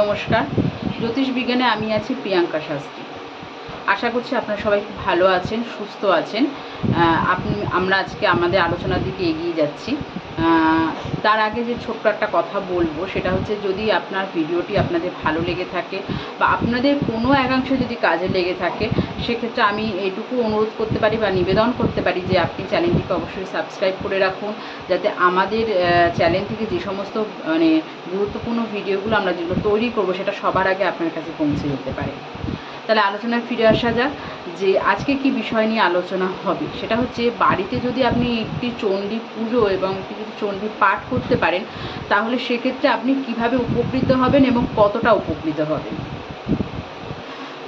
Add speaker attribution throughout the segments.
Speaker 1: নমস্কার। জ্যোতিষ বিজ্ঞানে আমি আছি প্রিয়াঙ্কা শাস্ত্রী। আশা করছি আপনারা সবাই খুব ভালো আছেন, সুস্থ আছেন। আপনি, আমরা আজকে আমাদের আলোচনার দিকে এগিয়ে যাচ্ছি। তার আগে যে ছোট্ট একটা কথা বলব, সেটা হচ্ছে যদি আপনার ভিডিওটি আপনাদের ভালো লেগে থাকে বা আপনাদের কোনো একাংশ যদি কাজে লেগে থাকে, সেক্ষেত্রে আমি এইটুকু অনুরোধ করতে পারি বা নিবেদন করতে পারি যে আপনি চ্যানেলটিকে অবশ্যই সাবস্ক্রাইব করে রাখুন, যাতে আমাদের চ্যানেল থেকে যে সমস্ত মানে গুরুত্বপূর্ণ ভিডিওগুলো আমরা যেগুলো তৈরি করব, সেটা সবার আগে আপনার কাছে পৌঁছে যেতে পারে। তাহলে আলোচনায় ফিরে আসা যাক। যে আজকে কি বিষয় নিয়ে আলোচনা হবে? সেটা হচ্ছে বাড়িতে যদি আপনি একটি চণ্ডী পুজো এবং একটি যদি চণ্ডী পাঠ করতে পারেন, তাহলে সেক্ষেত্রে আপনি কীভাবে উপকৃত হবেন এবং কতটা উপকৃত হবেন?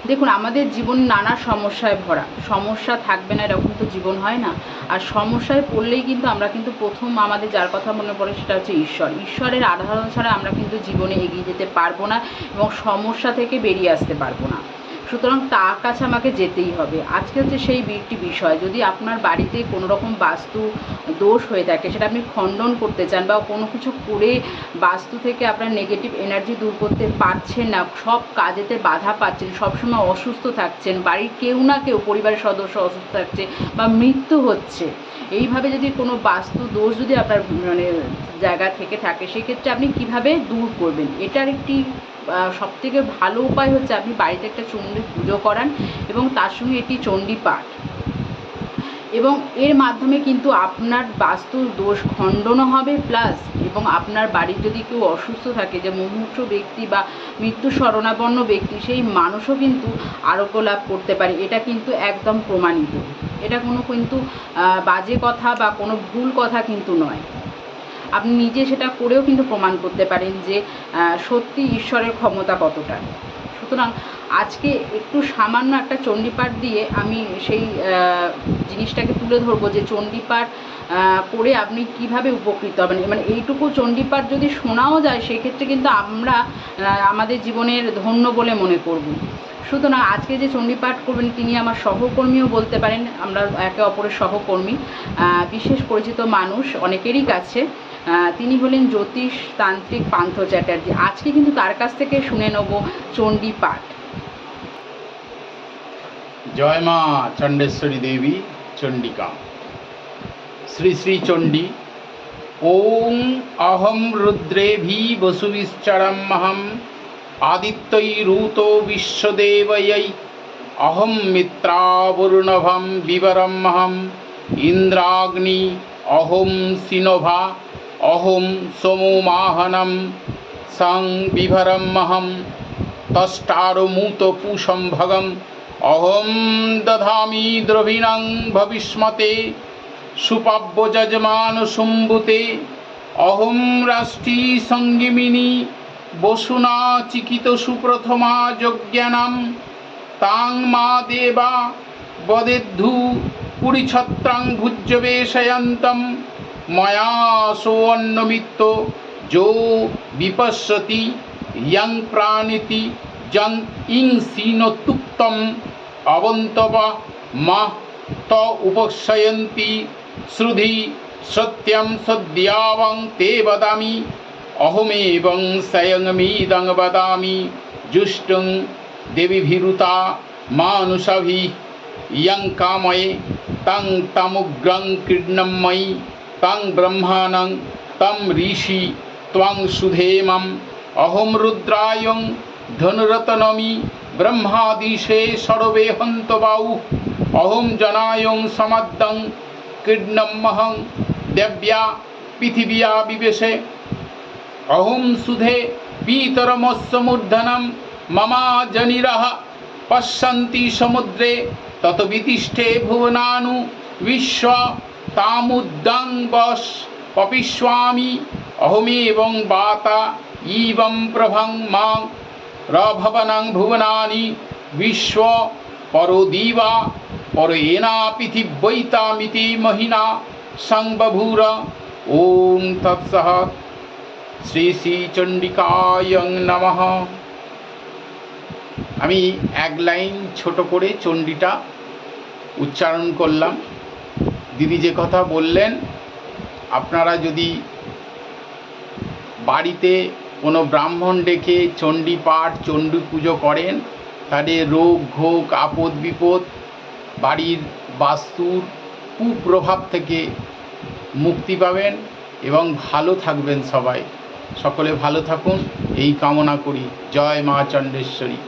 Speaker 1: দেখুন, আমাদের জীবন নানা সমস্যায় ভরা। সমস্যা থাকবে না, এরকম তো জীবন হয় না। আর সমস্যায় পড়লেই কিন্তু আমরা কিন্তু প্রথম আমাদের যার কথা মনে পড়ে সেটা হচ্ছে ঈশ্বর। ঈশ্বরের আধারণ ছাড়া আমরা কিন্তু জীবনে এগিয়ে যেতে পারব না এবং সমস্যা থেকে বেরিয়ে আসতে পারব না। সুতরাং তার কাছে আমাকে যেতেই হবে। আজকে হচ্ছে সেই একটি বিষয়। যদি আপনার বাড়িতে কোনো রকম বাস্তু দোষ হয়ে থাকে, সেটা আপনি খণ্ডন করতে চান বা কোনো কিছু করে বাস্তু থেকে আপনার নেগেটিভ এনার্জি দূর করতে পারছেন না, সব কাজেতে বাধা পাচ্ছেন, সবসময় অসুস্থ থাকছেন, বাড়ির কেউ না কেউ, পরিবারের সদস্য অসুস্থ থাকছে বা মৃত্যু হচ্ছে, এইভাবে যদি কোনো বাস্তু দোষ যদি আপনার মানে জায়গা থেকে থাকে, সেক্ষেত্রে আপনি কীভাবে দূর করবেন? এটার একটি সব থেকে ভালো উপায় হচ্ছে আপনি বাড়িতে একটা চণ্ডী পুজো করান এবং তার সঙ্গে একটি চণ্ডী পাঠ। এবং এর মাধ্যমে কিন্তু আপনার বাস্তুর দোষ খণ্ডনও হবে প্লাস এবং আপনার বাড়ির যদি কেউ অসুস্থ থাকে, যে মুমূর্ষ ব্যক্তি বা মৃত্যু শরণাপন্ন ব্যক্তি, সেই মানুষও কিন্তু আরোগ্য লাভ করতে পারে। এটা কিন্তু একদম প্রমাণিত। এটা কোনো কিন্তু বাজে কথা বা কোনো ভুল কথা কিন্তু নয়। আপনি নিজে সেটা করেও কিন্তু প্রমাণ করতে পারেন যে সত্যি ঈশ্বরের ক্ষমতা কতটা। সুতরাং আজকে একটু সামান্য একটা চণ্ডীপাঠ দিয়ে আমি সেই জিনিসটাকে তুলে ধরবো যে চণ্ডীপাঠ করে আপনি কীভাবে উপকৃত হবেন। মানে এইটুকু চণ্ডীপাঠ যদি শোনাও যায়, সেক্ষেত্রে কিন্তু আমরা আমাদের জীবনের ধন্য বলে মনে করব। সুতরাং আজকে যে চণ্ডীপাঠ করবেন, তিনি আমার সহকর্মীও বলতে পারেন, আমরা একে অপরের সহকর্মী। বিশেষ পরিচিত মানুষ অনেকেরই কাছে। তিনি হলেন জ্যোতিষ তান্ত্রিক পান্থ চ্যাটার্জি। আজকে কিন্তু তার কাছ থেকে শুনে নেব? চণ্ডী পাঠ।
Speaker 2: জয় মা চণ্ডেশ্বরী দেবী, চণ্ডিকা। শ্রী শ্রী চণ্ডী, ওং অহম রুদ্রেভি বসুবিশ্চরমহম আদিত্যৈরূতো বিশ্বদেবयै অহম মিত্রাবরুণভম বিবরমহম ইন্দ্রাগ্নি অহম সিনোভা অহম সোমোমাহনম সং বিভরমহম তষ্টারমূতপুষম্ভগম অহম দধামি দ্রবিণং ভবিষ্মতে সুপাব্যযজমান শুম্ভুতে অহম রাষ্ট্রী সঙ্গিমিনী বসুনা চিকিত সুপ্রথমা যজ্ঞানাম। তাং মা দেবা বদেদ্ধু পুরিছত্রাং ভুজ্যবেশয়ন্তম ময়া সোऽন্নমিত্ত যো বিপশ্যতি ইয়ং প্রাণিতি জং ইং সিনতুক্তম অবন্তব মা ত উপশয়ন্তি শ্রুধি সত্যম সদ্যাবং তে বদামি অহমেবং স্বয়ংমিদং বদামি জুষ্টং দেবীভিরুতা মানুষভি ইয়ং কাময়ে তং তমুগ্রং কীর্ণময়ী তং ব্রহ্মাণং, তম ঋষি, ত্বং সুধেমম, অহম রুদ্রায়ং, ধনুরতনমি, ব্রহ্মাদিশে সর্বে হন্ত বাউ অহম জনায়ং সমাদ্দং কীর্ণমহং দেব্যা পৃথিবীয়া বিবেশে। অহম সুধে পীতরমস্যমূর্ধনম, মমা জনিরः পশ্যন্তি সমুদ্রে, তত বিতিষ্ঠে ভুবনানু, বিশ্ব তামুদ্দং বশ পপিস্বামি অহমেবং বাতা ইবং প্রভং মা রভবনং ভুবনানি বিশ্ব পরদিবা পরেনা পৃথিবৈতামিতি মহিনা সংবভূর ওম তৎসহ শ্রী শ্রী চণ্ডিকায়ং নমঃ আমি এক লাইন ছোট করে চণ্ডীটা উচ্চারণ করলাম। দিদি যে কথা বললেন, আপনারা যদি বাড়িতে কোনো ব্রাহ্মণ ডেকে চণ্ডী পাঠ চণ্ডী পুজো করেন তাদের রোগ, ঘোগ, আপদ, বিপদ, বাড়ির বাস্তুর কুপ্রভাব থেকে মুক্তি পাবেন এবং ভালো থাকবেন সবাই। সকলে ভালো থাকুন, এই কামনা করি। জয় মা চণ্ডেশ্বরী।